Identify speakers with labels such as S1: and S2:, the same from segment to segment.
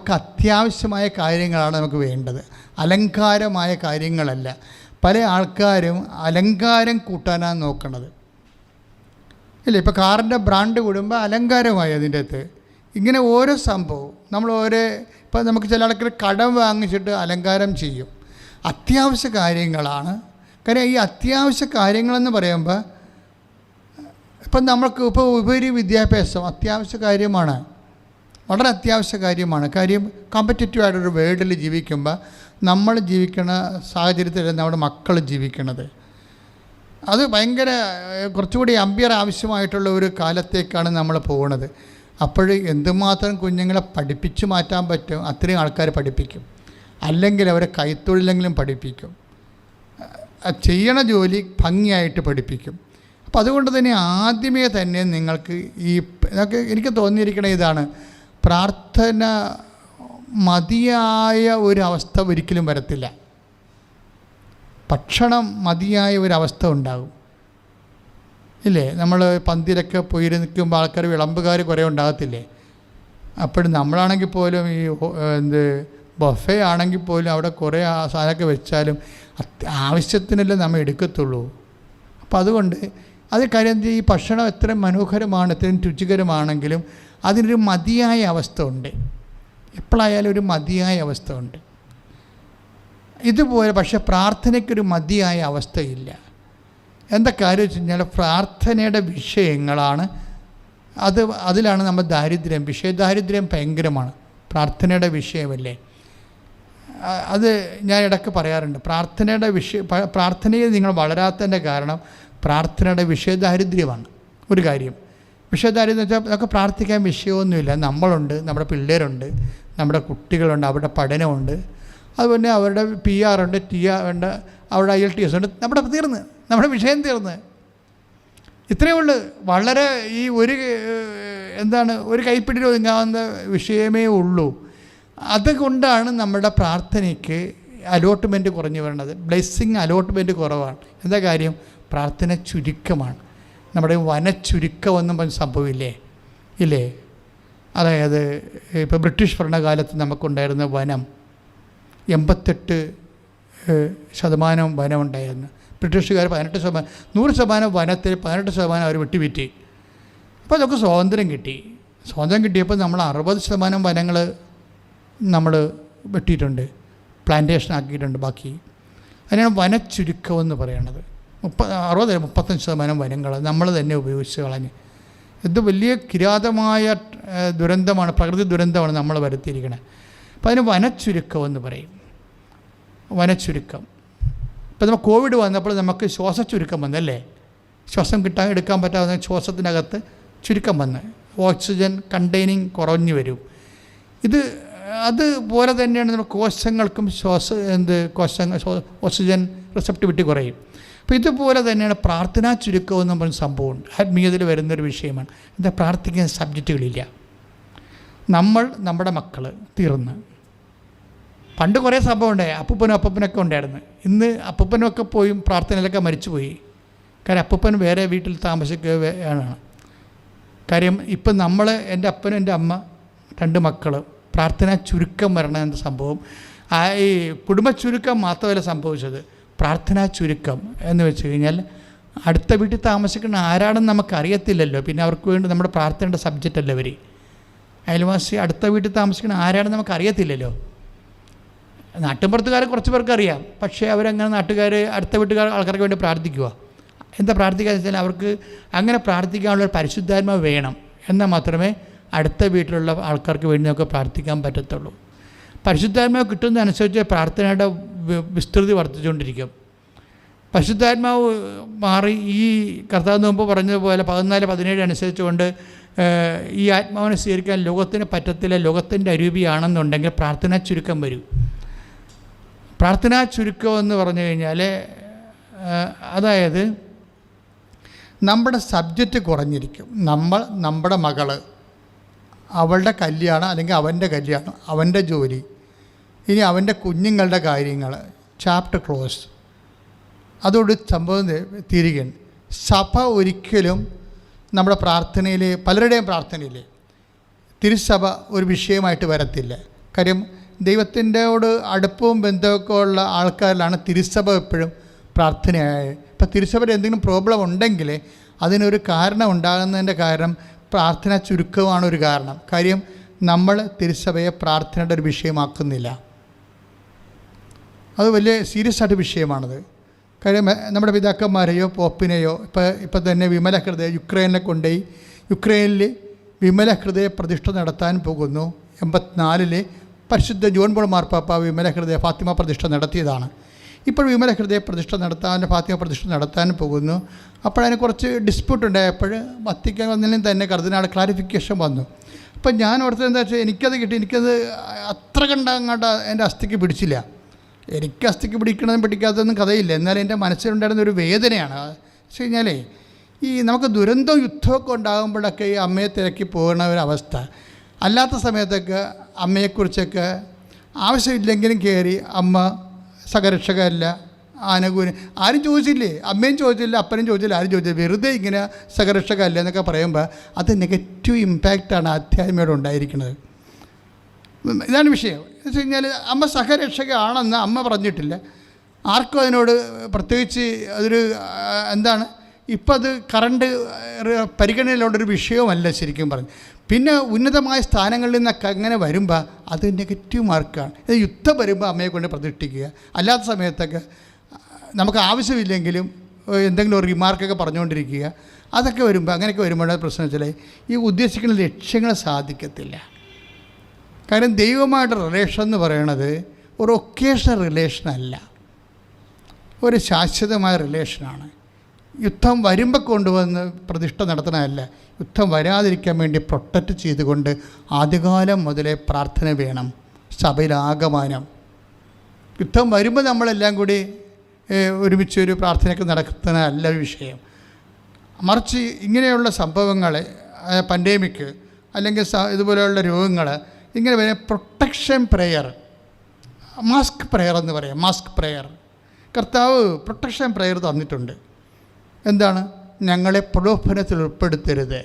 S1: നമുക്ക് അത്യാവശ്യമായ കാര്യങ്ങളാണ് നമുക്ക് വേണ്ടത്. അലങ്കാരമായ കാര്യങ്ങളല്ല. പല ആൾക്കാരും അലങ്കാരം കൂട്ടാനാണ് നോക്കണത്. ഇല്ല ഇപ്പോൾ കാറിന്റെ ബ്രാൻഡ് കൂടുമ്പോൾ അലങ്കാരമായി അതിന്റെ അകത്ത്. ഇങ്ങനെ ഓരോ സംഭവം നമ്മൾ ഓരോ ഇപ്പം നമുക്ക് ചില ആൾക്കാർ കടം വാങ്ങിച്ചിട്ട് അലങ്കാരം ചെയ്യും. അത്യാവശ്യ കാര്യങ്ങളാണ്. കാര്യം ഈ അത്യാവശ്യ കാര്യങ്ങളെന്ന് പറയുമ്പോൾ ഇപ്പം നമ്മൾക്ക് ഇപ്പോൾ ഉപരി വിദ്യാഭ്യാസം അത്യാവശ്യ കാര്യമാണ്. വളരെ അത്യാവശ്യ കാര്യമാണ്. കാര്യം കോമ്പറ്റേറ്റീവ് ആയിട്ടൊരു വേൾഡിൽ ജീവിക്കുമ്പോൾ നമ്മൾ ജീവിക്കുന്ന സാഹചര്യത്തിലല്ല നമ്മുടെ മക്കൾ ജീവിക്കണത്. അത് ഭയങ്കര കുറച്ചുകൂടി അമ്പിയർ ആവശ്യമായിട്ടുള്ള ഒരു കാലത്തേക്കാണ് നമ്മൾ പോകുന്നത് അപ്പോൾ എന്തുമാത്രം കുഞ്ഞുങ്ങളെ പഠിപ്പിച്ചു മാറ്റാൻ പറ്റും അത്രയും ആൾക്കാർ പഠിപ്പിക്കും. അല്ലെങ്കിൽ അവരെ കൈത്തൊഴിലെങ്കിലും പഠിപ്പിക്കും. ചെയ്യണ ജോലി ഭംഗിയായിട്ട് പഠിപ്പിക്കും. അപ്പോൾ അതുകൊണ്ട് തന്നെ ആദ്യമേ തന്നെ നിങ്ങൾക്ക് ഈ എനിക്ക് തോന്നിയിരിക്കണ ഇതാണ്. പ്രാർത്ഥന മതിയായ ഒരവസ്ഥ ഒരിക്കലും വരത്തില്ല. ഭക്ഷണം മതിയായ ഒരവസ്ഥ ഉണ്ടാകും. ഇല്ലേ? നമ്മൾ പന്തിയിലൊക്കെ പോയി നിൽക്കുമ്പോൾ ആൾക്കാർ വിളമ്പുകാർ കുറേ ഉണ്ടാകത്തില്ലേ? അപ്പോഴും നമ്മളാണെങ്കിൽ പോലും ഈ എന്ത് ബൊഫേ ആണെങ്കിൽ പോലും അവിടെ കുറേ സാധനമൊക്കെ വെച്ചാലും ആവശ്യത്തിനല്ലേ നമ്മൾ എടുക്കത്തുള്ളൂ. അപ്പം അതുകൊണ്ട് അത് കാര്യം ഈ ഭക്ഷണം എത്ര മനോഹരമാണ് എത്രയും രുചികരമാണെങ്കിലും അതിനൊരു മതിയായ അവസ്ഥ ഉണ്ട് എപ്പോഴായാലും ഒരു മതിയായ അവസ്ഥ ഉണ്ട് ഇതുപോലെ പക്ഷെ പ്രാർത്ഥനയ്ക്കൊരു മതിയായ അവസ്ഥയില്ല. എന്താ കാര്യം വെച്ച് കഴിഞ്ഞാൽ പ്രാർത്ഥനയുടെ വിഷയങ്ങളാണ്. അത് അതിലാണ് നമ്മൾ ദാരിദ്ര്യം. വിഷയദാരിദ്ര്യം ഭയങ്കരമാണ്. പ്രാർത്ഥനയുടെ വിഷയമല്ലേ? അത് ഞാൻ ഇടയ്ക്ക് പറയാറുണ്ട്. പ്രാർത്ഥനയുടെ വിഷയ പ്രാർത്ഥനയിൽ നിങ്ങൾ വളരാത്തതിന്റെ കാരണം പ്രാർത്ഥനയുടെ വിഷയദാരിദ്ര്യമാണ് ഒരു കാര്യം. വിഷയദാരിദ്ര്യം വെച്ചാൽ നമുക്ക് പ്രാർത്ഥിക്കാൻ വിഷയമൊന്നുമില്ല. നമ്മളുണ്ട് നമ്മുടെ പിള്ളേരുണ്ട് നമ്മുടെ കുട്ടികളുണ്ട് അവരുടെ പഠനമുണ്ട്. അതുപോലെ അവരുടെ പി ആർ ഉണ്ട് ടി ആർ ഉണ്ട് അവരുടെ ഐ എൽ ടി എസ് ഉണ്ട്. നമ്മുടെ തീർന്ന്. നമ്മുടെ വിഷയം തീർന്ന്. ഇത്രയേ ഉള്ളൂ. വളരെ ഈ ഒരു എന്താണ് ഒരു കൈപ്പിടിയിൽ ഒതുങ്ങാവുന്ന വിഷയമേ ഉള്ളൂ. അതുകൊണ്ടാണ് നമ്മുടെ പ്രാർത്ഥനയ്ക്ക് അലോട്ട്മെന്റ് കുറഞ്ഞു വരുന്നത് ബ്ലെസ്സിങ് അലോട്ട്മെന്റ് കുറവാണ്. എന്താ കാര്യം? പ്രാർത്ഥന ചുരുക്കമാണ്. നമ്മുടെ വനച്ചുരുക്കമൊന്നും സംഭവമില്ലേ ഇല്ലേ? അതായത് ഇപ്പോൾ ബ്രിട്ടീഷ് ഭരണകാലത്ത് നമുക്കുണ്ടായിരുന്ന വനം എൺപത്തെട്ട് ശതമാനം വനമുണ്ടായിരുന്നു. ബ്രിട്ടീഷുകാർ പതിനെട്ട് ശതമാനം നൂറ് ശതമാനം വനത്തിൽ പതിനെട്ട് ശതമാനം അവർ വിട്ടുപിറ്റി അപ്പോൾ അതൊക്കെ സ്വാതന്ത്ര്യം കിട്ടി. സ്വാതന്ത്ര്യം കിട്ടിയപ്പോൾ നമ്മൾ അറുപത് ശതമാനം വനങ്ങൾ നമ്മൾ വെട്ടിയിട്ടുണ്ട് പ്ലാന്റേഷൻ ആക്കിയിട്ടുണ്ട് ബാക്കി. അതിനാണ് വനച്ചുരുക്കം എന്ന് പറയണത്. മുപ്പ അറുപത് മുപ്പത്തഞ്ച് ശതമാനം വനങ്ങൾ നമ്മൾ തന്നെ ഉപയോഗിച്ച് കളഞ്ഞ്. ഇത് വലിയ കിരാതമായ ദുരന്തമാണ് പ്രകൃതി ദുരന്തമാണ് നമ്മൾ വരുത്തിയിരിക്കുന്നത് അപ്പോൾ അതിന് വനച്ചുരുക്കം എന്ന് പറയും. വനച്ചുരുക്കം. ഇപ്പോൾ നമ്മൾ കോവിഡ് വന്നപ്പോൾ നമുക്ക് ശ്വാസച്ചുരുക്കം വന്നല്ലേ? ശ്വാസം കിട്ടാൻ എടുക്കാൻ പറ്റാതെ ശ്വാസത്തിനകത്ത് ചുരുക്കം വന്ന്. ഓക്സിജൻ കണ്ടെയ്നിങ് കുറഞ്ഞു വരും. ഇത് അതുപോലെ തന്നെയാണ് നമ്മുടെ കോശങ്ങൾക്കും ശ്വാസ എന്ത് കോശങ്ങൾ ഓക്സിജൻ റിസപ്റ്റിവിറ്റി കുറയും. അപ്പോൾ ഇതുപോലെ തന്നെയാണ് പ്രാർത്ഥനാ ചുരുക്കം എന്ന് പറഞ്ഞ സംഭവമുണ്ട് ആത്മീയതയിൽ വരുന്നൊരു വിഷയമാണ്. എന്താ പ്രാർത്ഥിക്കുന്ന സബ്ജക്റ്റുകളില്ല. നമ്മൾ നമ്മുടെ മക്കൾ തീർന്ന്. പണ്ട് കുറേ സംഭവം ഉണ്ടായി. അപ്പൂപ്പനും അപ്പൂപ്പനൊക്കെ ഉണ്ടായിരുന്നു. ഇന്ന് അപ്പൂപ്പനൊക്കെ പോയി പ്രാർത്ഥനയിലൊക്കെ മരിച്ചുപോയി. കാര്യം അപ്പൂപ്പൻ വേറെ വീട്ടിൽ താമസിക്കുകയാണ് കാര്യം ഇപ്പം നമ്മൾ എന്റെ അപ്പനും എന്റെ അമ്മ രണ്ട് മക്കൾ പ്രാർത്ഥന ചുരുക്കം വരണം എന്ന സംഭവം. ആ ഈ കുടുംബ ചുരുക്കം മാത്രമല്ല സംഭവിച്ചത്. പ്രാർത്ഥനാ ചുരുക്കം എന്ന് വെച്ച് കഴിഞ്ഞാൽ അടുത്ത വീട്ടിൽ താമസിക്കുന്ന ആരാണെന്ന് നമുക്കറിയത്തില്ലല്ലോ. പിന്നെ അവർക്ക് വേണ്ടി നമ്മുടെ പ്രാർത്ഥനയുടെ സബ്ജക്റ്റ് അല്ല അവർ അയൽവാസി അടുത്ത വീട്ടിൽ താമസിക്കുന്ന ആരാണെന്ന് നമുക്കറിയത്തില്ലല്ലോ. നാട്ടിൻപുറത്തുകാരെ കുറച്ച് പേർക്ക് അറിയാം പക്ഷേ അവരങ്ങനെ നാട്ടുകാർ അടുത്ത വീട്ടുകാർ ആൾക്കാർക്ക് വേണ്ടി പ്രാർത്ഥിക്കുക. എന്താ പ്രാർത്ഥിക്കുക വെച്ചാൽ അവർക്ക് അങ്ങനെ പ്രാർത്ഥിക്കാനുള്ള ഒരു പരിശുദ്ധാത്മാവ് വേണം. എന്നാൽ മാത്രമേ അടുത്ത വീട്ടിലുള്ള ആൾക്കാർക്ക് വേണ്ടി നമുക്ക് പ്രാർത്ഥിക്കാൻ പറ്റത്തുള്ളൂ. പരിശുദ്ധാത്മ കിട്ടുന്നതനുസരിച്ച് പ്രാർത്ഥനയുടെ വിസ്തൃതി വർദ്ധിച്ചുകൊണ്ടിരിക്കും. പരിശുദ്ധാത്മാവ് മാറി ഈ കർത്താവ് മുമ്പ് പറഞ്ഞതുപോലെ പതിനാല് പതിനേഴ് അനുസരിച്ചുകൊണ്ട് ഈ ആത്മാവിനെ സ്വീകരിക്കാൻ ലോകത്തിന് പറ്റത്തില്ല ലോകത്തിന്റെ അരൂപിയാണെന്നുണ്ടെങ്കിൽ പ്രാർത്ഥനാ ചുരുക്കം വരും. പ്രാർത്ഥനാ ചുരുക്കം എന്ന് പറഞ്ഞു കഴിഞ്ഞാൽ അതായത് നമ്മുടെ സബ്ജക്റ്റ് കുറഞ്ഞിരിക്കും. നമ്മൾ നമ്മുടെ മകൾ അവളുടെ കല്യാണം അല്ലെങ്കിൽ അവന്റെ കല്യാണം അവന്റെ ജോലി ഇനി അവന്റെ കുഞ്ഞുങ്ങളുടെ കാര്യങ്ങൾ ചാപ്റ്റർ ക്ലോസ് അതോട് സംഭവം തീരുകയാണ്. സഭ ഒരിക്കലും നമ്മുടെ പ്രാർത്ഥനയിൽ പലരുടെയും പ്രാർത്ഥനയിൽ തിരുസഭ ഒരു വിഷയമായിട്ട് വരത്തില്ല. കാര്യം ദൈവത്തിന്റെയോട് അടുപ്പവും ബന്ധമൊക്കെ ഉള്ള ആൾക്കാരിലാണ് തിരുസഭ എപ്പോഴും പ്രാർത്ഥനയായത് ഇപ്പം തിരുസഭയിൽ എന്തെങ്കിലും പ്രോബ്ലം ഉണ്ടെങ്കിൽ അതിനൊരു കാരണം ഉണ്ടാകുന്നതിന്റെ കാരണം പ്രാർത്ഥന ചുരുക്കമാണ് ഒരു കാരണം. കാര്യം നമ്മൾ തിരുസഭയെ പ്രാർത്ഥനയുടെ ഒരു വിഷയമാക്കുന്നില്ല. അത് വലിയ സീരിയസ് ആയിട്ട് വിഷയമാണത്. കാര്യം നമ്മുടെ പിതാക്കന്മാരെയോ പോപ്പിനെയോ ഇപ്പോൾ ഇപ്പം തന്നെ വിമല ഹൃദയ യുക്രൈനെ കൊണ്ടുപോയി യുക്രൈനിൽ വിമല ഹൃദയ പ്രതിഷ്ഠ നടത്താൻ പോകുന്നു. എൺപത്തിനാലിൽ പരിശുദ്ധ ജോൺ ബോൾ മാർപ്പാപ്പ വിമല ഹൃദയ ഫാത്തിമ പ്രതിഷ്ഠ നടത്തിയതാണ്. ഇപ്പോൾ വിമല ഹൃദയ പ്രതിഷ്ഠ നടത്താൻ ഫാത്തിമ പ്രതിഷ്ഠ നടത്താൻ പോകുന്നു. അപ്പോഴതിന് കുറച്ച് ഡിസ്പ്യൂട്ട് ഉണ്ടായപ്പോൾ വത്തിക്കാൻ വന്നതിലും തന്നെ കർദിനാൾ ക്ലാരിഫിക്കേഷൻ വന്നു. അപ്പം ഞാൻ ഓർത്തത് എന്താ വെച്ചാൽ എനിക്കത് കിട്ടി എനിക്കത് അത്ര കണ്ട എന്റെ അസ്ഥിക്ക് പിടിച്ചില്ല. എനിക്ക് അസ്ഥിക്ക് പിടിക്കണതും പിടിക്കാത്തതൊന്നും കഥയില്ല. എന്നാലും എന്റെ മനസ്സിലുണ്ടായിരുന്ന ഒരു വേദനയാണ്. വെച്ച് കഴിഞ്ഞാലേ ഈ നമുക്ക് ദുരന്തവും യുദ്ധമൊക്കെ ഉണ്ടാകുമ്പോഴൊക്കെ ഈ അമ്മയെ തിരക്കി പോകുന്ന ഒരവസ്ഥ അല്ലാത്ത സമയത്തൊക്കെ അമ്മയെക്കുറിച്ചൊക്കെ ആവശ്യമില്ലെങ്കിലും കയറി അമ്മ സഹരക്ഷകല്ല ആനകൂന്. ആരും ചോദിച്ചില്ലേ? അമ്മയും ചോദിച്ചില്ല അപ്പനും ചോദിച്ചില്ല ആരും ചോദിച്ചില്ല. വെറുതെ ഇങ്ങനെ സഹരക്ഷകല്ല എന്നൊക്കെ പറയുമ്പോൾ അത് നെഗറ്റീവ് ഇമ്പാക്റ്റാണ് ആധ്യാത്മികയോട് ഉണ്ടായിരിക്കുന്നത്. ഇതാണ് വിഷയം. എന്ന് വെച്ച് കഴിഞ്ഞാൽ അമ്മ സഹരക്ഷകയാണെന്ന് അമ്മ പറഞ്ഞിട്ടില്ല. ആർക്കും അതിനോട് പ്രത്യേകിച്ച് അതൊരു എന്താണ് ഇപ്പം അത് കറണ്ട് പരിഗണനയിലുള്ളൊരു വിഷയവുമല്ല ശരിക്കും പറഞ്ഞു. പിന്നെ ഉന്നതമായ സ്ഥാനങ്ങളിൽ നിന്നൊക്കെ അങ്ങനെ വരുമ്പോൾ അത് നെഗറ്റീവ് മാർക്കാണ് ഇത് യുദ്ധം വരുമ്പോൾ അമ്മയെ കൊണ്ട് പ്രതിഷ്ഠിക്കുക അല്ലാത്ത സമയത്തൊക്കെ നമുക്ക് ആവശ്യമില്ലെങ്കിലും എന്തെങ്കിലും ഒരു റിമാർക്കൊക്കെ പറഞ്ഞുകൊണ്ടിരിക്കുക. അതൊക്കെ വരുമ്പോൾ അങ്ങനെയൊക്കെ വരുമ്പോൾ പ്രശ്നം വെച്ചാൽ ഈ ഉദ്ദേശിക്കുന്ന ലക്ഷ്യങ്ങൾ സാധിക്കത്തില്ല. കാരണം ദൈവമായിട്ട് റിലേഷൻ എന്ന് പറയണത് ഒരു ഒക്കേഷൻ റിലേഷൻ അല്ല. ഒരു ശാശ്വതമായ റിലേഷനാണ് യുദ്ധം വരുമ്പോൾ കൊണ്ടുവന്ന് പ്രതിഷ്ഠ നടത്തണമല്ല യുദ്ധം വരാതിരിക്കാൻ വേണ്ടി പ്രൊട്ടക്റ്റ് ചെയ്തുകൊണ്ട് ആദ്യകാലം മുതലേ പ്രാർത്ഥന വേണം. സഭയിലാകമാനം യുദ്ധം വരുമ്പോൾ നമ്മളെല്ലാം കൂടി ഒരുമിച്ച് ഒരു പ്രാർത്ഥനയൊക്കെ നടത്തുന്നതല്ല വിഷയം. മറിച്ച് ഇങ്ങനെയുള്ള സംഭവങ്ങൾ പൻഡേമിക് അല്ലെങ്കിൽ ഇതുപോലെയുള്ള രോഗങ്ങൾ ഇങ്ങനെ വരെ പ്രൊട്ടക്ഷൻ പ്രെയർ മാസ്ക് പ്രെയർ എന്ന് പറയാം മാസ്ക് പ്രെയർ കർത്താവ് പ്രൊട്ടക്ഷൻ പ്രെയർ തന്നിട്ടുണ്ട്. എന്താണ്? ഞങ്ങളെ പ്രലോഭനത്തിൽ ഉൾപ്പെടുത്തരുത്.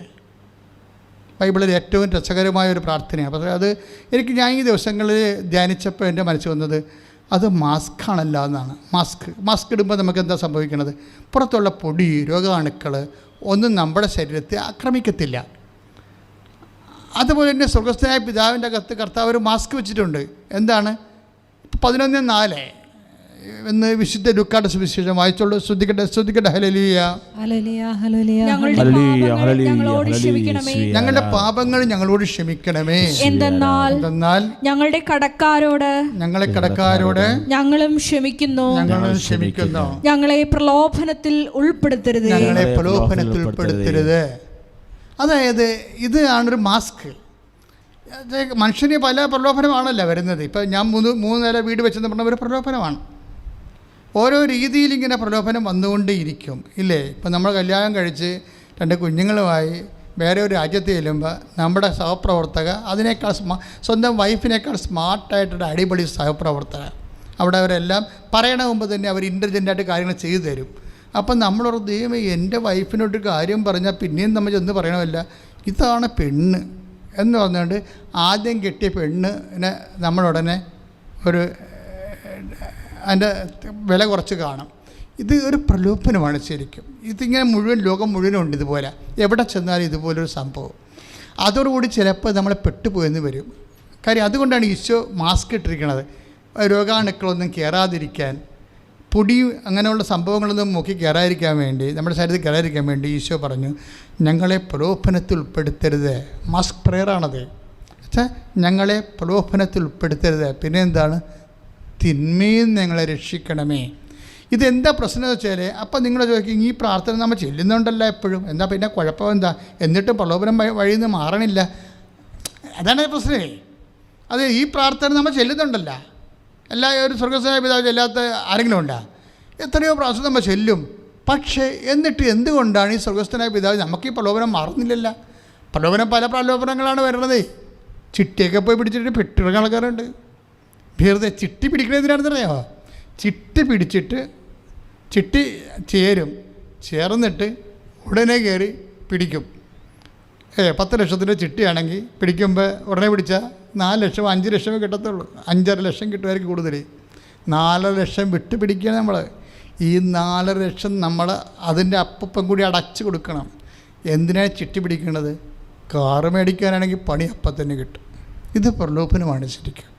S1: ബൈബിളിൽ ഏറ്റവും രസകരമായ ഒരു പ്രാർത്ഥനയാണ്. പക്ഷേ അത് എനിക്ക് ഞാൻ ഈ ദിവസങ്ങളിൽ ധ്യാനിച്ചപ്പോൾ എന്റെ മനസ്സിൽ വന്നത് അത് മാസ്ക് ആണല്ല എന്നാണ്. മാസ്ക് മാസ്ക് ഇടുമ്പോൾ നമുക്ക് എന്താ സംഭവിക്കുന്നത്? പുറത്തുള്ള പൊടി രോഗാണുക്കൾ ഒന്നും നമ്മുടെ ശരീരത്തെ ആക്രമിക്കത്തില്ല. അതുപോലെ തന്നെ സ്വർഗസ്ഥനായ പിതാവിന്റെ അകത്ത് കർത്താവ് ഒരു മാസ്ക് വെച്ചിട്ടുണ്ട്. എന്താണ്? പതിനൊന്ന് നാല് എന്ന് വിശുദ്ധ ലുക്കാട്ട് സുവിശേഷം വായിച്ചോളൂ. ശ്രദ്ധിക്കട്ടെ ശ്രദ്ധിക്കട്ടെ. ഹലലിയ
S2: ഹല്ലേലൂയ, ഹല്ലേലൂയ,
S3: ഞങ്ങളുടെ
S4: ഹല്ലേലൂയ,
S3: പാപങ്ങൾ ഞങ്ങളോട് ക്ഷമിക്കണമേ.
S1: ഞങ്ങളുടെ പാപങ്ങൾ ഞങ്ങളോട് ക്ഷമിക്കണമേ.
S3: എന്തെന്നാൽ
S1: എന്തെന്നാൽ
S3: ഞങ്ങളുടെ കടക്കാരോട്
S1: ഞങ്ങളെ കടക്കാരോട്
S3: ഞങ്ങളും ക്ഷമിക്കുന്നു.
S1: ഞങ്ങളും ക്ഷമിക്കുന്നു.
S3: ഞങ്ങളെ പ്രലോഭനത്തിൽ ഉൾപ്പെടുത്തരുത്.
S1: ഞങ്ങളെ പ്രലോഭനത്തിൽ ഉൾപ്പെടുത്തരുത്. അതായത് ഇത് ആണൊരു മാസ്ക്. മനുഷ്യന് പല പ്രലോഭനമാണല്ലോ വരുന്നത്. ഇപ്പം ഞാൻ മൂന്ന് മൂന്ന് നില വീട് വെച്ചെന്ന് പറഞ്ഞ ഒരു പ്രലോഭനമാണ്. ഓരോ രീതിയിൽ ഇങ്ങനെ പ്രലോഭനം വന്നുകൊണ്ടേയിരിക്കും. ഇല്ലേ? ഇപ്പം നമ്മൾ കല്യാണം കഴിച്ച് രണ്ട് കുഞ്ഞുങ്ങളുമായി വേറെ ഒരു രാജ്യത്ത് ചെല്ലുമ്പോൾ നമ്മുടെ സഹപ്രവർത്തക അതിനേക്കാൾ സ്മാ സ്വന്തം വൈഫിനേക്കാൾ സ്മാർട്ടായിട്ടൊരു അടിപൊളി സഹപ്രവർത്തക. അവിടെ അവരെല്ലാം പറയണ മുമ്പ് തന്നെ അവർ ഇന്റലിജന്റായിട്ട് കാര്യങ്ങൾ ചെയ്തു തരും. അപ്പം നമ്മളൊരു ദൈവം എന്റെ വൈഫിനോട് കാര്യം പറഞ്ഞാൽ പിന്നെയും നമ്മൾ ചെന്ന് പറയണമല്ല ഇതാണ് പെണ്ണ് എന്ന് പറഞ്ഞുകൊണ്ട് ആദ്യം കെട്ടിയ പെണ്ണിനെ നമ്മളുടനെ ഒരു അതിന്റെ വില കുറച്ച് കാണും. ഇത് ഒരു പ്രലോഭനമാണ് ശരിക്കും. ഇതിങ്ങനെ മുഴുവൻ ലോകം മുഴുവനും ഉണ്ട് ഇതുപോലെ. എവിടെ ചെന്നാലും ഇതുപോലൊരു സംഭവം. അതോടുകൂടി ചിലപ്പോൾ നമ്മൾ പെട്ടുപോയെന്ന് വരും. കാര്യം അതുകൊണ്ടാണ് ഈശോ മാസ്ക് ഇട്ടിരിക്കുന്നത് രോഗാണുക്കളൊന്നും കയറാതിരിക്കാൻ പൊടി അങ്ങനെയുള്ള സംഭവങ്ങളൊന്നും മുക്കി കയറാതിരിക്കാൻ വേണ്ടി നമ്മുടെ ശരീരത്തിൽ കയറാതിരിക്കാൻ വേണ്ടി ഈശോ പറഞ്ഞു ഞങ്ങളെ പ്രലോഭനത്തിൽ ഉൾപ്പെടുത്തരുത്. മാസ്ക് പ്രെയറാണത് വെച്ചാൽ ഞങ്ങളെ പ്രലോഭനത്തിൽ ഉൾപ്പെടുത്തരുത്. പിന്നെ എന്താണ്? തിന്മയിൽ ഞങ്ങളെ രക്ഷിക്കണമേ. ഇതെന്താ പ്രശ്നം എന്ന് വെച്ചാൽ അപ്പം നിങ്ങൾ ചോദിക്കും ഈ പ്രാർത്ഥന നമ്മൾ ചെല്ലുന്നുണ്ടല്ലോ എപ്പോഴും? എന്താ പിന്നെ കുഴപ്പം എന്താ? എന്നിട്ടും പ്രലോഭനം വഴി- നിന്ന് മാറണില്ല. അതാണ് പ്രശ്നമേ. അത് ഈ പ്രാർത്ഥന നമ്മൾ ചെല്ലുന്നുണ്ടല്ല. എല്ലാ ഒരു സ്വർഗസ്വനായ പിതാവ് ചെല്ലാത്ത ആരെങ്കിലും ഉണ്ടാ? എത്രയോ പ്രാവശ്യം നമ്മൾ ചെല്ലും. പക്ഷേ എന്നിട്ട് എന്തുകൊണ്ടാണ് ഈ സ്വർഗസ്ഥനായ പിതാവ് നമുക്ക് ഈ പ്രലോഭനം മാറുന്നില്ലല്ല? പ്രലോഭനം പല പ്രലോഭനങ്ങളാണ് വരുന്നത്. ചിട്ടിയൊക്കെ പോയി പിടിച്ചിട്ട് പെട്ടിറങ്ങുന്ന ആൾക്കാരുണ്ട് വെറുതെ ചിട്ടി പിടിക്കണതിനാണെന്നറിയാമോ ചിട്ടി പിടിച്ചിട്ട് ചിട്ടി ചേരും. ചേർന്നിട്ട് ഉടനെ കയറി പിടിക്കും. ഏ പത്ത് ലക്ഷത്തിന്റെ ചിട്ടിയാണെങ്കിൽ പിടിക്കുമ്പോൾ ഉടനെ പിടിച്ചാൽ നാല് ലക്ഷം അഞ്ച് ലക്ഷമേ കിട്ടത്തുള്ളൂ. അഞ്ചര ലക്ഷം കിട്ടുമായിരിക്കും കൂടുതൽ നാലര ലക്ഷം വിട്ട് പിടിക്കുകയാണ് നമ്മൾ ഈ നാലര ലക്ഷം നമ്മൾ അതിന്റെ അപ്പം കൂടി അടച്ചു കൊടുക്കണം. എന്തിനാണ് ചിട്ടി പിടിക്കുന്നത് കാറ് മേടിക്കാനാണെങ്കിൽ പണി അപ്പം തന്നെ കിട്ടും. ഇത് പ്രലോഭനമാണ് ശരിക്കും.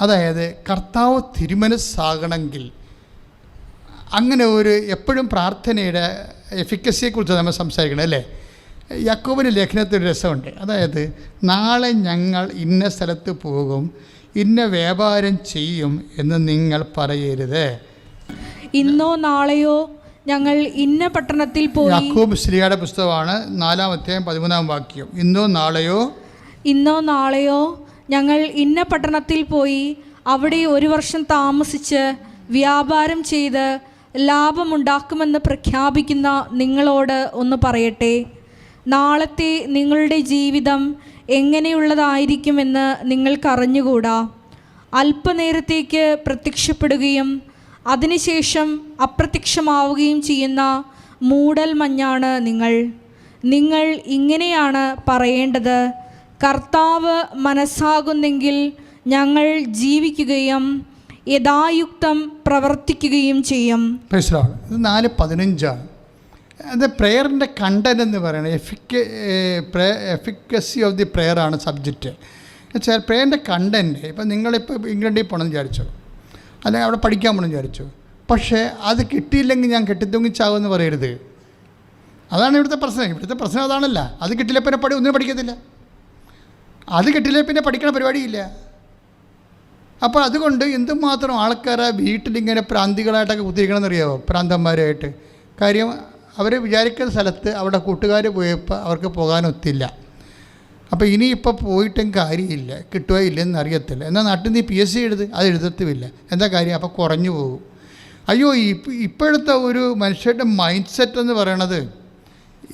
S1: അതായത് കർത്താവ് തിരുമനസ്സാകണമെങ്കിൽ അങ്ങനെ ഒരു എപ്പോഴും പ്രാർത്ഥനയുടെ എഫിക്കസിയെക്കുറിച്ച് നമ്മൾ സംസാരിക്കണം അല്ലേ? യാക്കോബിന്റെ ലേഖനത്തിൽ രസമുണ്ട്. അതായത് നാളെ ഞങ്ങൾ ഇന്ന സ്ഥലത്ത് പോകും ഇന്ന വ്യാപാരം ചെയ്യും എന്ന് നിങ്ങൾ പറയരുത്.
S3: ഇന്നോ നാളെയോ ഞങ്ങൾ ഇന്ന പട്ടണത്തിൽ പോയി
S1: യാക്കോബ് ശ്രീയുടെ പുസ്തകമാണ് നാലാം അധ്യായം പതിമൂന്നാം വാക്യം. ഇന്നോ നാളെയോ?
S3: ഇന്നോ നാളെയോ ഞങ്ങൾ ഇന്ന പട്ടണത്തിൽ പോയി അവിടെ ഒരു വർഷം താമസിച്ച് വ്യാപാരം ചെയ്ത് ലാഭമുണ്ടാക്കുമെന്ന് പ്രഖ്യാപിക്കുന്ന നിങ്ങളോട് ഒന്ന് പറയട്ടെ. നാളത്തെ നിങ്ങളുടെ ജീവിതം എങ്ങനെയുള്ളതായിരിക്കുമെന്ന് നിങ്ങൾക്കറിഞ്ഞുകൂടാ. അല്പനേരത്തേക്ക് പ്രത്യക്ഷപ്പെടുകയും അതിനുശേഷം അപ്രത്യക്ഷമാവുകയും ചെയ്യുന്ന മൂടൽ മഞ്ഞാണ് നിങ്ങൾ. നിങ്ങൾ ഇങ്ങനെയാണ് പറയേണ്ടത്. കർത്താവ് മനസ്സാകുന്നെങ്കിൽ ഞങ്ങൾ ജീവിക്കുകയും യഥായുക്തം പ്രവർത്തിക്കുകയും ചെയ്യും.
S1: ഇത് നാല് പതിനഞ്ചാണ്. അത് പ്രെയറിന്റെ കണ്ടന്റ് എന്ന് പറയുന്നത് എഫിക്ക എഫിക്കസി ഓഫ് ദി പ്രെയർ ആണ് സബ്ജക്റ്റ് വെച്ചാൽ പ്രെയറിന്റെ കണ്ടന്റ് ഇപ്പം നിങ്ങളിപ്പോൾ ഇംഗ്ലണ്ടിൽ പോകണമെന്ന് വിചാരിച്ചു? അല്ലെങ്കിൽ അവിടെ പഠിക്കാൻ പോകണമെന്ന് വിചാരിച്ചു? പക്ഷേ അത് കിട്ടിയില്ലെങ്കിൽ ഞാൻ കെട്ടിത്തൂങ്ങിച്ചാകുമെന്ന് പറയരുത്. അതാണ് ഇവിടുത്തെ പ്രശ്നം. ഇവിടുത്തെ പ്രശ്നം അതാണല്ല. അത് കിട്ടില്ല പിന്നെ പഠി ഒന്നും പഠിക്കത്തില്ല. അത് കിട്ടില്ല പിന്നെ പഠിക്കണ പരിപാടിയില്ല. അപ്പോൾ അതുകൊണ്ട് എന്തുമാത്രം ആൾക്കാരെ വീട്ടിലിങ്ങനെ പ്രാന്തികളായിട്ടൊക്കെ കുത്തിരിക്കണം അറിയാമോ പ്രാന്തന്മാരായിട്ട്. കാര്യം അവർ വിചാരിക്കുന്ന സ്ഥലത്ത് അവിടെ കൂട്ടുകാർ പോയപ്പോൾ അവർക്ക് പോകാനൊത്തില്ല. അപ്പോൾ ഇനിയിപ്പോൾ പോയിട്ടും കാര്യമില്ല കിട്ടുകയോ ഇല്ലെന്ന് അറിയത്തില്ല. എന്നാൽ നാട്ടിൽ നിന്ന് പി എസ് സി എഴുത് അത് എഴുതത്തുമില്ല. എന്താ കാര്യം? അപ്പോൾ കുറഞ്ഞു പോകും. അയ്യോ ഇപ്പ ഇപ്പോഴത്തെ ഒരു മനുഷ്യരുടെ മൈൻഡ് സെറ്റ് എന്ന് പറയണത്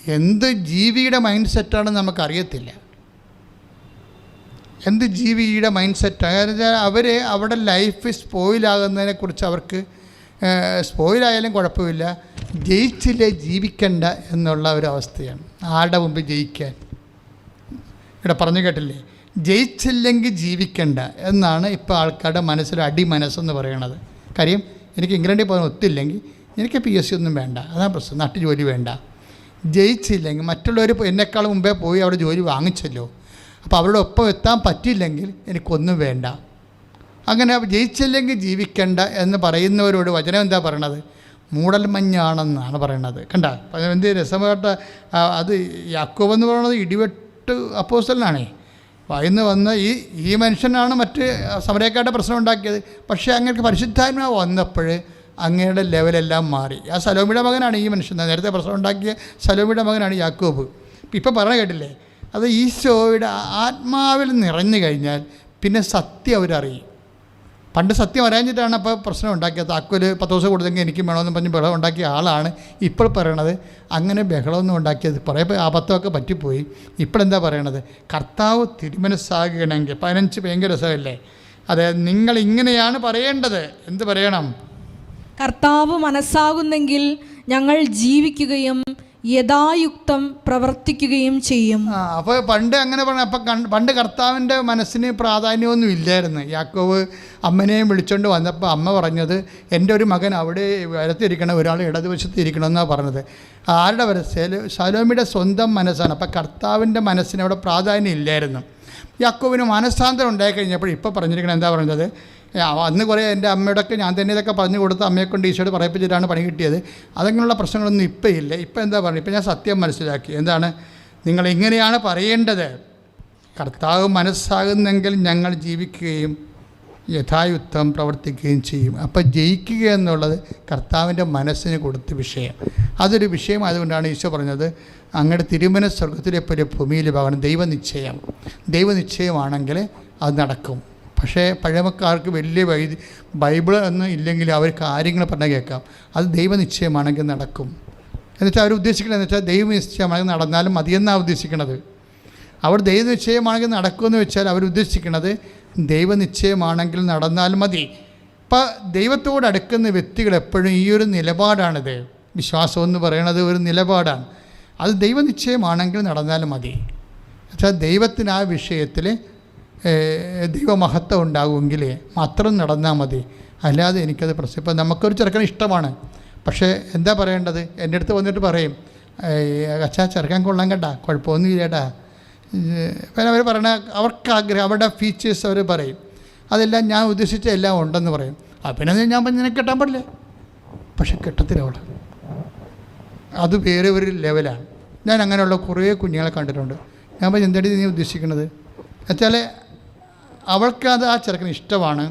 S1: എന്ത് ജീവിയുടെ മൈൻഡ് സെറ്റാണെന്ന് നമുക്കറിയത്തില്ല. എന്ത് ജീവിയുടെ മൈൻഡ് സെറ്റ് അതായത് അവർ അവിടെ ലൈഫ് സ്പോയിലാകുന്നതിനെക്കുറിച്ച് അവർക്ക് സ്പോയിലായാലും കുഴപ്പമില്ല. ജയിച്ചില്ലേ ജീവിക്കണ്ട എന്നുള്ള ഒരു അവസ്ഥയാണ്. ആരുടെ മുമ്പ് ജയിക്കാൻ? ഇവിടെ പറഞ്ഞു കേട്ടില്ലേ? ജയിച്ചില്ലെങ്കിൽ ജീവിക്കണ്ട എന്നാണ് ഇപ്പോൾ ആൾക്കാരുടെ മനസ്സിൽ അടി മനസ്സെന്ന് പറയണത്. കാര്യം എനിക്ക് ഇംഗ്ലണ്ടിൽ പോകാൻ ഒത്തില്ലെങ്കിൽ എനിക്ക് പി എസ് സി ഒന്നും വേണ്ട. അതാണ് പ്രശ്നം. നാട്ടു ജോലി വേണ്ട. ജയിച്ചില്ലെങ്കിൽ മറ്റുള്ളവർ എന്നെക്കാൾ മുമ്പേ പോയി അവിടെ ജോലി വാങ്ങിച്ചല്ലോ. അപ്പോൾ അവരുടെ ഒപ്പം എത്താൻ പറ്റിയില്ലെങ്കിൽ എനിക്കൊന്നും വേണ്ട. അങ്ങനെ ജയിച്ചില്ലെങ്കിൽ ജീവിക്കണ്ട എന്ന് പറയുന്നവരോട് വചനം എന്താ പറയണത്? മൂടൽമഞ്ഞാണെന്നാണ് പറയണത്. കണ്ട? എന്ത് രസമായിട്ട് അത് യാക്കോബ് എന്ന് പറയുന്നത് ഇടിവെട്ട് അപ്പോസ്റ്റലിനാണേ. വായിന്ന് വന്ന ഈ ഈ മനുഷ്യനാണ് മറ്റ് സമരക്കാരുടെ പ്രശ്നം ഉണ്ടാക്കിയത്. പക്ഷേ അങ്ങനെ പരിശുദ്ധാത്മ വന്നപ്പോൾ അങ്ങയുടെ ലെവലെല്ലാം മാറി. ആ സലോമിയുടെ മകനാണ് ഈ മനുഷ്യൻ. നേരത്തെ പ്രശ്നം ഉണ്ടാക്കിയ സലോമിയുടെ മകനാണ് യാക്കോബ്. ഇപ്പം പറഞ്ഞ കേട്ടില്ലേ? അത് ഈശോയുടെ ആത്മാവിൽ നിറഞ്ഞു കഴിഞ്ഞാൽ പിന്നെ സത്യം അവരറിയും. പണ്ട് സത്യം അറിയാഞ്ഞിട്ടാണ് അപ്പോൾ പ്രശ്നം ഉണ്ടാക്കിയത്. താക്കോൽ പത്ത് ദിവസം കൊടുത്തെങ്കിൽ എനിക്കും വേണമെന്ന് പറഞ്ഞ് ബഹളം ഉണ്ടാക്കിയ ആളാണ് ഇപ്പോൾ പറയണത്. അങ്ങനെ ബഹളമൊന്നും ഉണ്ടാക്കിയത് കുറേ അബദ്ധമൊക്കെ പറ്റിപ്പോയി. ഇപ്പോഴെന്താ പറയണത്? കർത്താവ് തിരുമനസ്സാകണമെങ്കിൽ പതിനഞ്ച് ഭയങ്കര രസമല്ലേ? അതെ നിങ്ങൾ ഇങ്ങനെയാണ് പറയേണ്ടത്. എന്ത് പറയണം?
S3: കർത്താവ് മനസ്സാകുന്നെങ്കിൽ ഞങ്ങൾ ജീവിക്കുകയും യഥായുക്തം പ്രവർത്തിക്കുകയും ചെയ്യും.
S1: ആ അപ്പോൾ പണ്ട് അങ്ങനെ പറഞ്ഞ അപ്പം പണ്ട് കർത്താവിന്റെ മനസ്സിന് പ്രാധാന്യമൊന്നും ഇല്ലായിരുന്നു. യാക്കോവ് അമ്മനെയും വിളിച്ചുകൊണ്ട് വന്നപ്പോൾ അമ്മ പറഞ്ഞത് എന്റെ ഒരു മകൻ അവിടെ വരത്തിരിക്കണം ഒരാൾ ഇടതുവശത്ത് ഇരിക്കണം എന്നാണ് പറഞ്ഞത്. ആരുടെ വര? സലോമിയുടെ സ്വന്തം മനസ്സാണ്. അപ്പം കർത്താവിന്റെ മനസ്സിന് അവിടെ പ്രാധാന്യം ഇല്ലായിരുന്നു. യാക്കോവിന് മനസ്സാന്തരം ഉണ്ടായി കഴിഞ്ഞപ്പോൾ ഇപ്പോൾ പറഞ്ഞിരിക്കണം എന്താ പറഞ്ഞത്? അന്ന് കുറേ എന്റെ അമ്മയോടൊക്കെ ഞാൻ തന്നെ ഇതൊക്കെ പറഞ്ഞു കൊടുത്ത് അമ്മയെ കൊണ്ട് ഈശോട് പറയിപ്പിച്ചിട്ടാണ് പണി കിട്ടിയത്. അതങ്ങനെയുള്ള പ്രശ്നങ്ങളൊന്നും ഇപ്പം ഇല്ല. ഇപ്പം എന്താ പറയുക? ഇപ്പം ഞാൻ സത്യം മനസ്സിലാക്കി. എന്താണ്? നിങ്ങൾ ഇങ്ങനെയാണ് പറയേണ്ടത്. കർത്താവ് മനസ്സാകുന്നെങ്കിൽ ഞങ്ങൾ ജീവിക്കുകയും യഥായുദ്ധം പ്രവർത്തിക്കുകയും ചെയ്യും. അപ്പം ജയിക്കുക എന്നുള്ളത് കർത്താവിന്റെ മനസ്സിന് കൊടുത്ത വിഷയം. അതൊരു വിഷയം ആയതുകൊണ്ടാണ് ഈശോ പറഞ്ഞത് അങ്ങയുടെ തിരുമന സ്വർഗത്തിലെ പോലെ ഭൂമിയിൽ പകരം ദൈവനിശ്ചയം. ദൈവനിശ്ചയമാണെങ്കിൽ അത് നടക്കും. പക്ഷേ പഴമക്കാർക്ക് വലിയ വൈദ്യ ബൈബിൾ എന്ന് ഇല്ലെങ്കിൽ അവർ കാര്യങ്ങൾ പറഞ്ഞാൽ കേൾക്കാം. അത് ദൈവനിശ്ചയമാണെങ്കിൽ നടക്കും. എന്നുവെച്ചാൽ അവർ ഉദ്ദേശിക്കുന്നത് വെച്ചാൽ ദൈവനിശ്ചയമാണെങ്കിൽ നടന്നാലും മതിയെന്നാണ് ഉദ്ദേശിക്കുന്നത്. അവർ ദൈവനിശ്ചയമാണെങ്കിൽ നടക്കുമെന്ന് വെച്ചാൽ അവർ ഉദ്ദേശിക്കുന്നത് ദൈവനിശ്ചയമാണെങ്കിൽ നടന്നാലും മതി. ഇപ്പം ദൈവത്തോട് അടുക്കുന്ന വ്യക്തികൾ എപ്പോഴും ഈ ഒരു നിലപാടാണിത്. വിശ്വാസം എന്ന് പറയുന്നത് ഒരു നിലപാടാണ്. അത് ദൈവനിശ്ചയമാണെങ്കിൽ നടന്നാലും മതി. എന്നുവെച്ചാൽ ദൈവത്തിന് ആ വിഷയത്തിൽ ദൈവമഹത്വം ഉണ്ടാകുമെങ്കിൽ മാത്രം നടന്നാൽ മതി. അല്ലാതെ എനിക്കത് പ്രശ്നം ഇപ്പം നമുക്കൊരു ചെറുക്കനെ ഇഷ്ടമാണ്. പക്ഷേ എന്താ പറയേണ്ടത്? എന്റെ അടുത്ത് വന്നിട്ട് പറയും അച്ഛാ ചെറുക്കാൻ കൊള്ളാൻ കേട്ടാ കുഴപ്പമൊന്നും ഇല്ലേട്ടാ പിന്നെ അവർ പറയണ അവർക്ക് ആഗ്രഹം അവരുടെ ഫീച്ചേഴ്സ് അവർ പറയും. അതെല്ലാം ഞാൻ ഉദ്ദേശിച്ച എല്ലാം ഉണ്ടെന്ന് പറയും. അപ്പം പിന്നെ ഞാൻ പറഞ്ഞ നിനക്ക് കെട്ടാൻ പാടില്ല. പക്ഷെ കെട്ടത്തില്ല അവൾ. അത് വേറെ ഒരു ലെവലാണ് ഞാൻ അങ്ങനെയുള്ള കുറേ കുഞ്ഞുങ്ങളെ കണ്ടിട്ടുണ്ട്. ഞാൻ പറഞ്ഞു എന്തായിട്ട് നീ ഉദ്ദേശിക്കുന്നത് വെച്ചാൽ അവൾക്കത് ആ ചെറുക്കന് ഇഷ്ടമാണ്.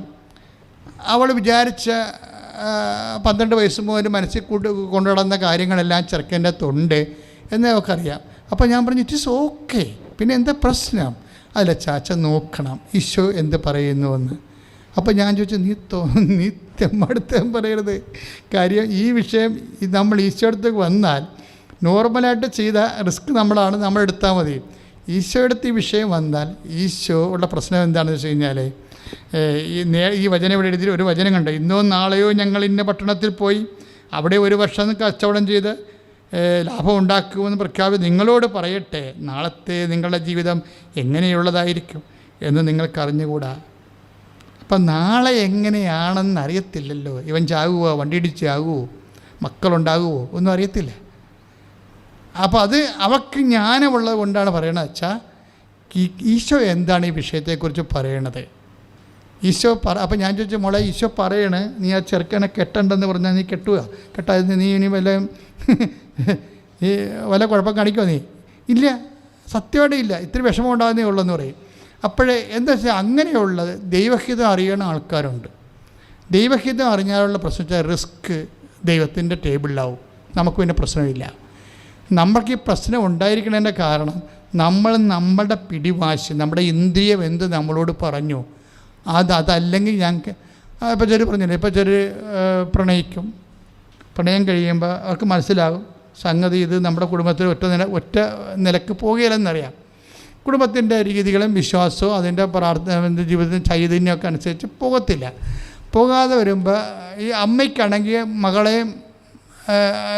S1: അവൾ വിചാരിച്ച പന്ത്രണ്ട് വയസ്സ് മുതൽ മനസ്സിൽ കൂട്ട് കൊണ്ടുനടന്ന കാര്യങ്ങളെല്ലാം ചെറുക്കന്റെ തൊണ്ട് എന്ന് അവൾക്കറിയാം. അപ്പോൾ ഞാൻ പറഞ്ഞു ഇറ്റ് ഈസ് ഓക്കെ പിന്നെ എന്താ പ്രശ്നം? അല്ല ചാച്ച നോക്കണം. ഈശോ എന്ത് പറയുന്നുവെന്ന്. അപ്പോൾ ഞാൻ ചോദിച്ചു നീ തോ നീ തെമ്മടുത്തം പറയരുത്. കാര്യം ഈ വിഷയം നമ്മൾ ഈശോ അടുത്തേക്ക് വന്നാൽ നോർമലായിട്ട് ചെയ്ത റിസ്ക് നമ്മളാണ്. നമ്മൾ എടുത്താൽ മതി. ഈശോ എടുത്ത് ഈ വിഷയം വന്നാൽ ഈശോ ഉള്ള പ്രശ്നം എന്താണെന്ന് വെച്ച് കഴിഞ്ഞാൽ ഈ നേ ഈ വചനം ഇവിടെ എഴുതി ഒരു വചനം കണ്ട് ഇന്നോ നാളെയോ ഞങ്ങൾ ഇന്ന പട്ടണത്തിൽ പോയി അവിടെ ഒരു വർഷം കച്ചവടം ചെയ്ത് ലാഭം ഉണ്ടാക്കുമെന്ന് പ്രഖ്യാപി നിങ്ങളോട് പറയട്ടെ നാളത്തെ നിങ്ങളുടെ ജീവിതം എങ്ങനെയുള്ളതായിരിക്കും എന്ന് നിങ്ങൾക്കറിഞ്ഞുകൂടാ അപ്പം നാളെ എങ്ങനെയാണെന്ന് അറിയത്തില്ലല്ലോ. ഇവൻ ചാകുവോ? വണ്ടി ഇടിച്ച് ചാകുവോ? മക്കളുണ്ടാകുമോ ഒന്നും അറിയത്തില്ല. അപ്പോൾ അത് അവക്ക് ജ്ഞാനമുള്ളത് കൊണ്ടാണ് പറയണത് വെച്ചാൽ ഈശോ എന്താണ് ഈ വിഷയത്തെക്കുറിച്ച് പറയണത്? ഈശോ പറ അപ്പം ഞാൻ ചോദിച്ചു മോളെ ഈശോ പറയണ് നീ ആ ചെറുക്കനെ കെട്ടണ്ടെന്ന് പറഞ്ഞാൽ നീ കെട്ടുക. കെട്ടാതെ നീ ഇനി വല്ല ഈ വല്ല കുഴപ്പം കാണിക്കുമോ നീ? ഇല്ല സത്യമായിട്ട് ഇല്ല. ഇത്ര വിഷമം ഉണ്ടാകുന്നേ ഉള്ളൂ എന്ന് പറയും. അപ്പോഴേ എന്താ വെച്ചാൽ അങ്ങനെയുള്ളത് ദൈവഹിതം അറിയണ ആൾക്കാരുണ്ട്. ദൈവഹിതം അറിഞ്ഞാലുള്ള പ്രശ്നം വെച്ചാൽ റിസ്ക് ദൈവത്തിന്റെ ടേബിളിലാവും. നമുക്ക് പിന്നെ പ്രശ്നമില്ല. നമ്മൾക്ക് ഈ പ്രശ്നം ഉണ്ടായിരിക്കുന്നതിന്റെ കാരണം നമ്മൾ നമ്മളുടെ പിടിവാശി നമ്മുടെ ഇന്ദ്രിയം എന്ത് നമ്മളോട് പറഞ്ഞു അത് അതല്ലെങ്കിൽ ഞങ്ങൾക്ക് ഇപ്പോൾ ചെറിയ പറഞ്ഞില്ലേ ഇപ്പോൾ ചെറിയ പ്രണയിക്കും. പ്രണയം കഴിയുമ്പോൾ അവർക്ക് മനസ്സിലാകും സംഗതി ഇത് നമ്മുടെ കുടുംബത്തിൽ ഒറ്റ നില ഒറ്റ നിലയ്ക്ക് പോകുകയില്ലെന്നറിയാം. കുടുംബത്തിന്റെ രീതികളും വിശ്വാസവും അതിന്റെ പ്രാർത്ഥന ജീവിതത്തിന്റെ ചൈതന്യമൊക്കെ അനുസരിച്ച് പോകത്തില്ല. പോകാതെ വരുമ്പോൾ ഈ അമ്മയ്ക്കാണെങ്കിൽ മകളെയും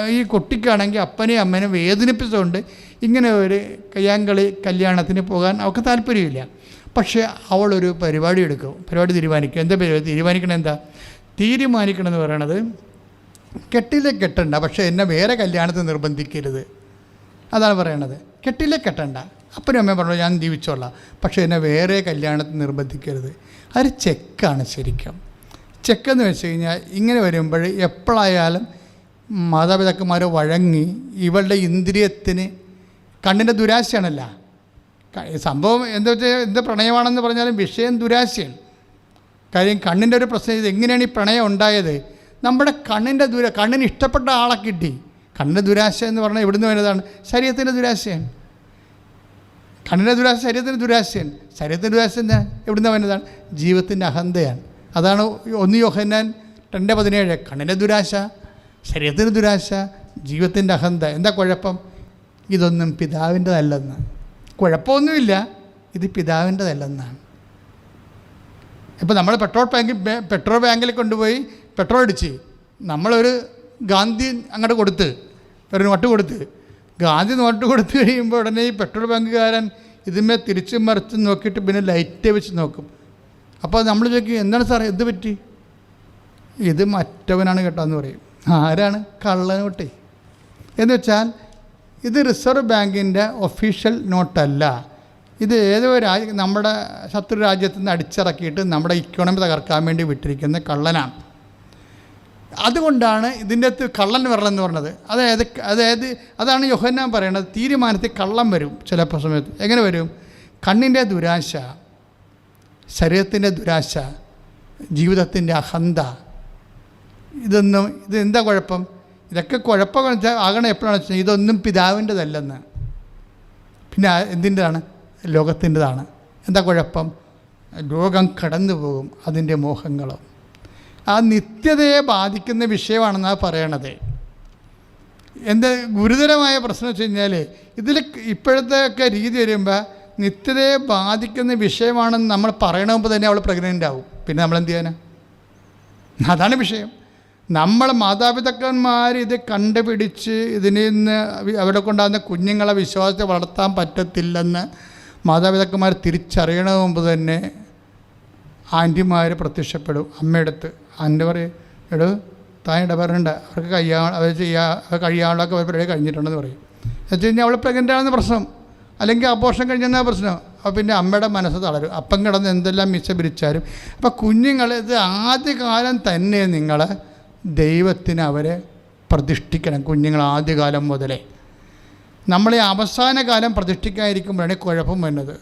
S1: ഈ കുട്ടിക്കാണെങ്കിൽ അപ്പനെയും അമ്മനെ വേദനിപ്പിച്ചുകൊണ്ട് ഇങ്ങനെ ഒരു കയ്യാങ്കളി കല്യാണത്തിന് പോകാൻ അവൾക്ക് താല്പര്യമില്ല. പക്ഷേ അവളൊരു പരിപാടി എടുക്കും. പരിപാടി തീരുമാനിക്കും. എന്താ പരിപാടി? തീരുമാനിക്കണം എന്താ? തീരുമാനിക്കണം എന്ന് പറയണത് കെട്ടിലെ കെട്ടണ്ട പക്ഷേ എന്നെ വേറെ കല്യാണത്തിന് നിർബന്ധിക്കരുത്. അതാണ് പറയണത്. കെട്ടിലെ കെട്ടണ്ട. അപ്പനും അമ്മയും പറഞ്ഞു ഞാൻ ജീവിച്ചോളാം. പക്ഷേ എന്നെ വേറെ കല്യാണത്തിന് നിർബന്ധിക്കരുത്. അതൊരു ചെക്കാണ് ശരിക്കും. ചെക്കെന്ന് വെച്ച് കഴിഞ്ഞാൽ ഇങ്ങനെ വരുമ്പോൾ എപ്പോഴായാലും മാതാപിതാക്കന്മാർ വഴങ്ങി ഇവളുടെ ഇന്ദ്രിയത്തിന് കണ്ണിന്റെ ദുരാശയാണല്ല. സംഭവം എന്താ വെച്ചാൽ എന്ത് പ്രണയമാണെന്ന് പറഞ്ഞാലും വിഷയം ദുരാശയാണ്. കാര്യം കണ്ണിന്റെ ഒരു പ്രശ്നം ഇത് എങ്ങനെയാണ് ഈ പ്രണയം ഉണ്ടായത്? നമ്മുടെ കണ്ണിന്റെ ദുര കണ്ണിന് ഇഷ്ടപ്പെട്ട ആളെ കിട്ടി. കണ്ണിന്റെ ദുരാശ എന്ന് പറഞ്ഞാൽ എവിടുന്ന് വരുന്നതാണ് ശരീരത്തിന്റെ ദുരാശയാണ്. കണ്ണിന്റെ ദുരാശ ശരീരത്തിന്റെ ദുരാശയാണ്. ശരീരത്തിന്റെ ദുരാശ എന്താ? എവിടുന്ന് വരുന്നതാണ് ജീവിതത്തിന്റെ അഹന്തയാണ്. അതാണ് ഒന്ന് യോഹന്നാൻ രണ്ട് പതിനേഴ്. കണ്ണിന്റെ ദുരാശ ശരീരത്തിന്റെ ദുരാശ? ജീവിതത്തിന്റെ അഹന്ത. എന്താ കുഴപ്പം? ഇതൊന്നും പിതാവിന്റെതല്ലെന്ന്. കുഴപ്പമൊന്നുമില്ല. ഇത് പിതാവിന്റെതല്ലെന്നാണ്. ഇപ്പോൾ നമ്മൾ പെട്രോൾ ബാങ്കിൽ പെട്രോൾ ബാങ്കിൽ കൊണ്ടുപോയി പെട്രോൾ അടിച്ച് നമ്മളൊരു ഗാന്ധി അങ്ങോട്ട് കൊടുത്ത് ഒരു നോട്ട് കൊടുത്ത് ഗാന്ധി നോട്ട് കൊടുത്ത് കഴിയുമ്പോൾ ഉടനെ ഈ പെട്രോൾ ബാങ്കുകാരൻ ഇതിന്മേൽ തിരിച്ചും മറിച്ചും നോക്കിയിട്ട് പിന്നെ ലൈറ്റ് വെച്ച് നോക്കും. അപ്പോൾ നമ്മൾ ചോദിക്കും എന്താണ് സാറേ എന്ത് പറ്റി? ഇത് മറ്റവനാണ് കേട്ടോ എന്ന് പറയും. ആരാണ്? കള്ളനോട്ട്. എന്ന് വെച്ചാൽ ഇത് റിസർവ് ബാങ്കിന്റെ ഒഫീഷ്യൽ നോട്ടല്ല. ഇത് ഏതോ രാജ്യ നമ്മുടെ ശത്രു രാജ്യത്തു നിന്ന് അടിച്ചിറക്കിയിട്ട് നമ്മുടെ ഇക്കോണമി തകർക്കാൻ വേണ്ടി വിട്ടിരിക്കുന്ന കള്ളനാണ്. അതുകൊണ്ടാണ് ഇതിന്റെ അകത്ത് കള്ളൻ വരണമെന്ന് പറഞ്ഞത്. അതായത് അതായത് അതാണ് യോഹന്നാൻ പറയുന്നത് തീരുമാനത്തിൽ കള്ളം വരും ചിലപ്പോൾ സമയത്ത്. എങ്ങനെ വരും? കണ്ണിന്റെ ദുരാശ ശരീരത്തിന്റെ ദുരാശ ജീവിതത്തിന്റെ അഹന്ത ഇതൊന്നും ഇത് എന്താ കുഴപ്പം? ഇതൊക്കെ കുഴപ്പം ആകണം എപ്പോഴാണ് വെച്ചാൽ ഇതൊന്നും പിതാവിന്റെതല്ലെന്ന്. പിന്നെ എന്തിന്റെതാണ്? ലോകത്തിന്റെതാണ്. എന്താ കുഴപ്പം? ലോകം കടന്നു പോകും അതിന്റെ മോഹങ്ങളും. ആ നിത്യതയെ ബാധിക്കുന്ന വിഷയമാണെന്നാണ് പറയണത്. എന്താ ഗുരുതരമായ പ്രശ്നം വെച്ച് കഴിഞ്ഞാൽ ഇതിൽ ഇപ്പോഴത്തെ ഒക്കെ രീതി വരുമ്പോൾ നിത്യതയെ ബാധിക്കുന്ന വിഷയമാണെന്ന് നമ്മൾ പറയണ മുമ്പ് തന്നെ അവൾ പ്രഗ്നന്റ് ആവും. പിന്നെ നമ്മൾ എന്ത് ചെയ്യാനാ? അതാണ് വിഷയം. നമ്മൾ മാതാപിതാക്കന്മാർ ഇത് കണ്ടുപിടിച്ച് ഇതിൽ നിന്ന് അവിടെ കൊണ്ടാകുന്ന കുഞ്ഞുങ്ങളെ വിശ്വാസത്തെ വളർത്താൻ പറ്റത്തില്ലെന്ന് മാതാപിതാക്കന്മാർ തിരിച്ചറിയണ മുമ്പ് തന്നെ ആന്റിമാർ പ്രത്യക്ഷപ്പെടും അമ്മയെടുത്ത്. ആന്റെ പറയും എടോ താൻ ഇടപെടേണ്ട. അവർക്ക് കഴിയാ അവർ ചെയ്യാ കഴിയാനുള്ളതൊക്കെ അവർ പരിപാടി കഴിഞ്ഞിട്ടുണ്ടെന്ന് പറയും. എന്ന് വെച്ച് കഴിഞ്ഞാൽ അവൾ പ്രഗ്നന്റ് ആണെന്ന് പ്രശ്നം. അല്ലെങ്കിൽ അപോഷം കഴിഞ്ഞാൽ പ്രശ്നം. അപ്പോൾ പിന്നെ അമ്മയുടെ മനസ്സ് തളരും. അപ്പം കിടന്ന് എന്തെല്ലാം മിച്ചം പിരിച്ചാലും അപ്പോൾ കുഞ്ഞുങ്ങൾ ഇത് ആദ്യകാലം തന്നെ നിങ്ങൾ ദൈവത്തിന് അവരെ പ്രതിഷ്ഠിക്കണം കുഞ്ഞുങ്ങൾ ആദ്യകാലം മുതലേ. നമ്മളെ അവസാന കാലം പ്രതിഷ്ഠിക്കാതിരിക്കുമ്പോഴാണ് കുഴപ്പം വരുന്നത്.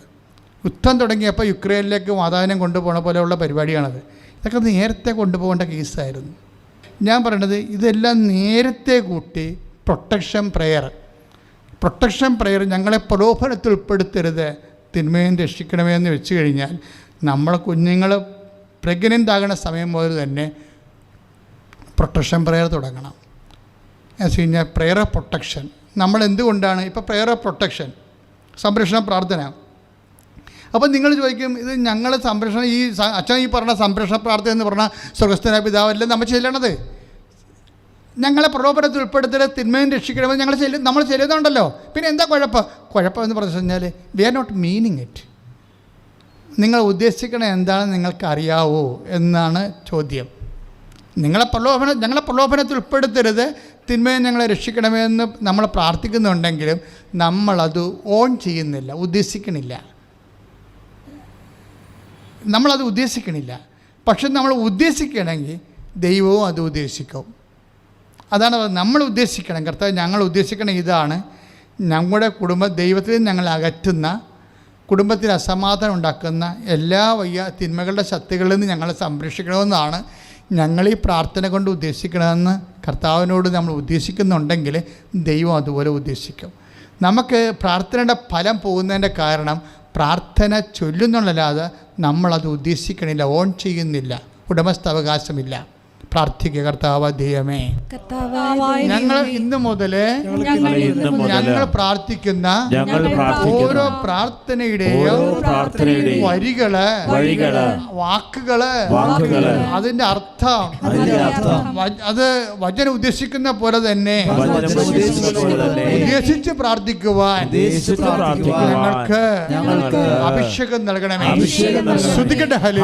S1: യുദ്ധം തുടങ്ങിയപ്പോൾ യുക്രൈനിലേക്ക് മാതാവിനെ കൊണ്ടുപോകണ പോലെയുള്ള പരിപാടിയാണത്. ഇതൊക്കെ നേരത്തെ കൊണ്ടുപോകേണ്ട കേസായിരുന്നു. ഞാൻ പറയണത് ഇതെല്ലാം നേരത്തെ കൂട്ടി പ്രൊട്ടക്ഷൻ പ്രെയർ പ്രൊട്ടക്ഷൻ പ്രെയർ ഞങ്ങളെ പ്രലോഭനത്തിൽ ഉൾപ്പെടുത്തരുത്. തിന്മയും രക്ഷിക്കണമേ എന്ന് വെച്ച് കഴിഞ്ഞാൽ നമ്മളെ കുഞ്ഞുങ്ങൾ പ്രഗ്നന്റ് ആകുന്ന സമയം മുതൽ തന്നെ പ്രൊട്ടക്ഷൻ പ്രെയർ തുടങ്ങണം. എന്ന് വെച്ച് കഴിഞ്ഞാൽ പ്രെയർ ഓഫ് പ്രൊട്ടക്ഷൻ നമ്മൾ എന്തുകൊണ്ടാണ് ഇപ്പോൾ പ്രെയർ ഓഫ് പ്രൊട്ടക്ഷൻ സംരക്ഷണ പ്രാർത്ഥന. അപ്പോൾ നിങ്ങൾ ചോദിക്കും ഇത് ഞങ്ങൾ സംരക്ഷണം ഈ അച്ഛൻ ഈ പറഞ്ഞ സംരക്ഷണ പ്രാർത്ഥന എന്ന് പറഞ്ഞാൽ സ്വർഗസ്ഥന പിതാവല്ലേ നമ്മൾ ചെല്ലണത്? ഞങ്ങളെ പ്രലോഭനത്തിൽ ഉൾപ്പെടുത്തരുത് തിന്മയും രക്ഷിക്കണമെന്ന് ഞങ്ങൾ ചെല്ലു നമ്മൾ ചെല്ലുന്നുണ്ടല്ലോ. പിന്നെ എന്താ കുഴപ്പം? കുഴപ്പം എന്ന് പറഞ്ഞു കഴിഞ്ഞാൽ we are not meaning it നിങ്ങൾ ഉദ്ദേശിക്കണത് എന്താണെന്ന് നിങ്ങൾക്ക് അറിയാവോ എന്നാണ് ചോദ്യം. നിങ്ങളെ പ്രലോഭന ഞങ്ങളെ പ്രലോഭനത്തിൽ ഉൾപ്പെടുത്തരുത്. തിന്മയെ ഞങ്ങളെ രക്ഷിക്കണമെന്ന് നമ്മൾ പ്രാർത്ഥിക്കുന്നുണ്ടെങ്കിലും നമ്മളത് ഓൺ ചെയ്യുന്നില്ല ഉദ്ദേശിക്കണില്ല. നമ്മളത് ഉദ്ദേശിക്കണില്ല. പക്ഷെ നമ്മൾ ഉദ്ദേശിക്കണമെങ്കിൽ ദൈവവും അത് ഉദ്ദേശിക്കും. അതാണ് നമ്മൾ ഉദ്ദേശിക്കണം. കർത്താവ് ഞങ്ങൾ ഉദ്ദേശിക്കണം ഇതാണ്. ഞങ്ങളുടെ കുടുംബ ദൈവത്തിൽ ഞങ്ങൾ അകറ്റുന്ന കുടുംബത്തിൽ അസമാധാനം ഉണ്ടാക്കുന്ന എല്ലാ വയ്യ തിന്മകളുടെ ശക്തികളിൽ നിന്ന് ഞങ്ങളെ സംരക്ഷിക്കണമെന്നാണ് ഞങ്ങൾ ഈ പ്രാർത്ഥന കൊണ്ട് ഉദ്ദേശിക്കണമെന്ന് കർത്താവിനോട് നമ്മൾ ഉദ്ദേശിക്കുന്നുണ്ടെങ്കിൽ ദൈവം അതുപോലെ ഉദ്ദേശിക്കും. നമുക്ക് പ്രാർത്ഥനയുടെ ഫലം പോകുന്നതിന്റെ കാരണം പ്രാർത്ഥന ചൊല്ലുന്നുള്ളല്ലാതെ നമ്മളത് ഉദ്ദേശിക്കണില്ല ഓൺ ചെയ്യുന്നില്ല ഉടമസ്ഥാവകാശമില്ല. പ്രാർത്ഥിക്കുക കർത്താവ് ദൈവമേ. ഞങ്ങൾ ഇന്ന് മുതൽ
S3: ഞങ്ങൾ
S1: പ്രാർത്ഥിക്കുന്ന ഓരോ പ്രാർത്ഥനയുടെയും വരികൾ
S2: വാക്കുകൾ
S1: അതിന്റെ അർത്ഥം അത് വചന ഉദ്ദേശിക്കുന്ന പോലെ തന്നെ
S2: വചനം ഉദ്ദേശിക്കുന്ന പോലെ തന്നെ
S1: ഉദ്ദേശിച്ച് പ്രാർത്ഥിക്കുവാൻ ഞങ്ങൾക്ക് അഭിഷേകം നൽകണമേ.
S2: അഭിഷേകം ഹലി